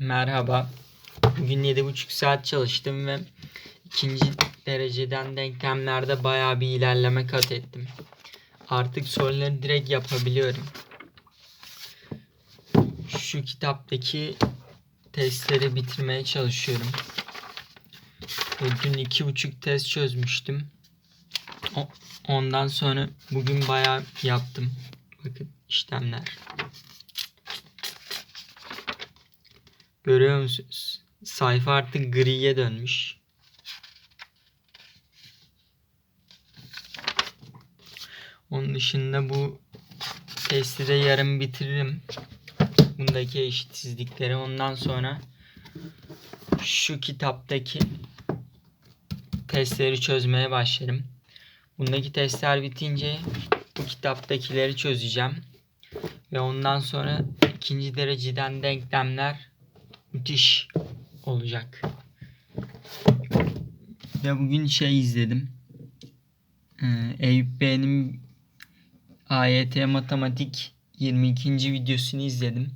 Merhaba. Bugün 7,5 saat çalıştım ve ikinci dereceden denklemlerde bayağı bir ilerleme kat ettim. Artık soruları direkt yapabiliyorum. Şu kitaptaki testleri bitirmeye çalışıyorum. Bugün 2,5 test çözmüştüm. Ondan sonra bugün bayağı yaptım. Bakın işlemler. Görüyor musunuz? Sayfa artık griye dönmüş. Onun dışında bu testi de yarın bitiririm. Bundaki eşitsizlikleri ondan sonra şu kitaptaki testleri çözmeye başlarım. Bundaki testler bitince bu kitaptakileri çözeceğim. Ve ondan sonra ikinci dereceden denklemler müthiş olacak. Ve bugün şey izledim. Ee, Eyüp Bey'in AYT Matematik 22. videosunu izledim.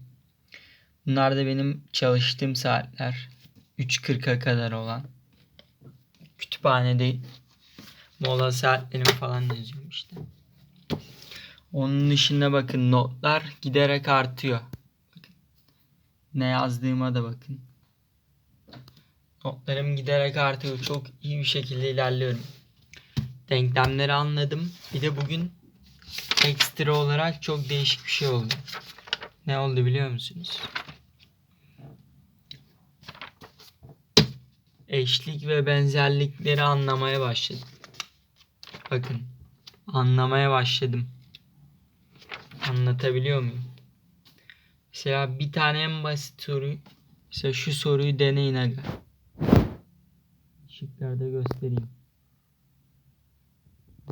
Bunlar da benim çalıştığım saatler. 3.40'a kadar olan. Kütüphanede mola saatlerim falan yazıyorum işte. Onun dışında bakın notlar giderek artıyor. Ne yazdığıma da bakın. Notlarım giderek artıyor. Çok iyi bir şekilde ilerliyorum. Denklemleri anladım. Bir de bugün ekstra olarak çok değişik bir şey oldu. Ne oldu biliyor musunuz? Eşlik ve benzerlikleri anlamaya başladım. Bakın. Anlamaya başladım. Anlatabiliyor muyum? Mesela bir tane en basit soru. Mesela şu soruyu deneyin aga. Şıklarda göstereyim.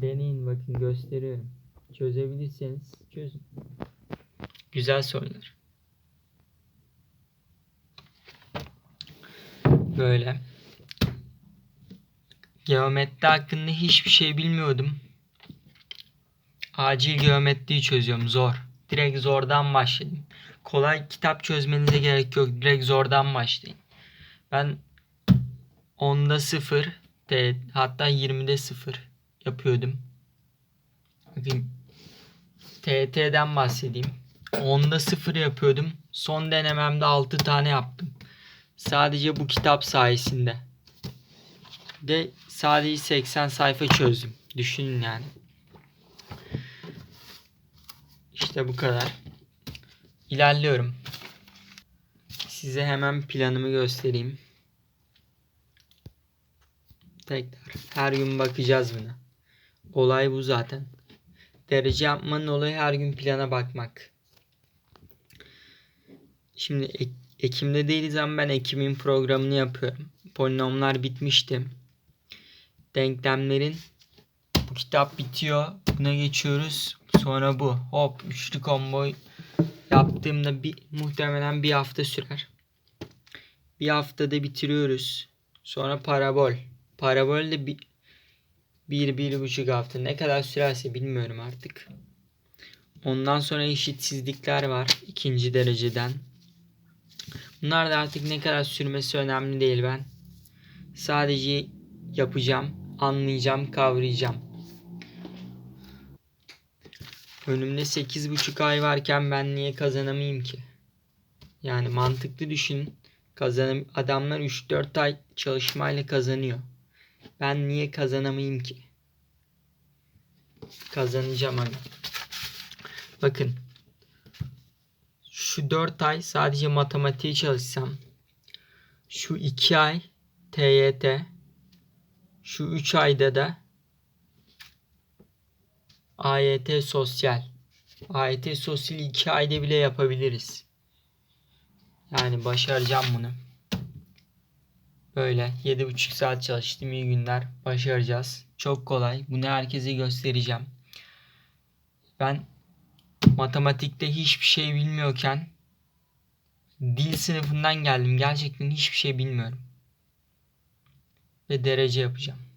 Deneyin bakın gösteriyorum. Çözebilirseniz çözün. Güzel sorular. Böyle. Geometri hakkında hiçbir şey bilmiyordum. Acil geometriyi çözüyorum zor. Direkt zordan başladım. Kolay kitap çözmenize gerek yok. Direkt zordan başlayın. Ben 10'da 0 de, hatta 20'de 0 yapıyordum. Bakın TT'den bahsedeyim. 10'da 0 yapıyordum. Son denememde 6 tane yaptım. Sadece bu kitap sayesinde. De sadece 80 sayfa çözdüm. Düşünün yani. İşte bu kadar. İlerliyorum. Size hemen planımı göstereyim. Tekrar. Her gün bakacağız buna. Olay bu zaten. Derece yapmanın olayı her gün plana bakmak. Şimdi Ek- Ekim'de değiliz ama ben Ekim'in programını yapıyorum. Polinomlar bitmişti. Denklemlerin bu kitap bitiyor. Buna geçiyoruz. Sonra bu. Hop üçlü combo yaptığımda bir muhtemelen bir hafta sürer. Bir haftada bitiriyoruz. Sonra parabol. Parabol de bir, bir, bir buçuk hafta. Ne kadar sürerse bilmiyorum artık. Ondan sonra eşitsizlikler var. ikinci dereceden. Bunlar da artık ne kadar sürmesi önemli değil ben. Sadece yapacağım, anlayacağım, kavrayacağım. Önümde 8,5 ay varken ben niye kazanamayayım ki? Yani mantıklı düşün. Kazanım adamlar 3-4 ay çalışmayla kazanıyor. Ben niye kazanamayayım ki? Kazanacağım hani. Bakın. Şu 4 ay sadece matematiğe çalışsam. Şu 2 ay TYT. Şu 3 ayda da AYT sosyal. AYT sosyal 2 ayda bile yapabiliriz. Yani başaracağım bunu. Böyle 7,5 saat çalıştım iyi günler. Başaracağız. Çok kolay. Bunu herkese göstereceğim. Ben matematikte hiçbir şey bilmiyorken dil sınıfından geldim. Gerçekten hiçbir şey bilmiyorum. Ve derece yapacağım.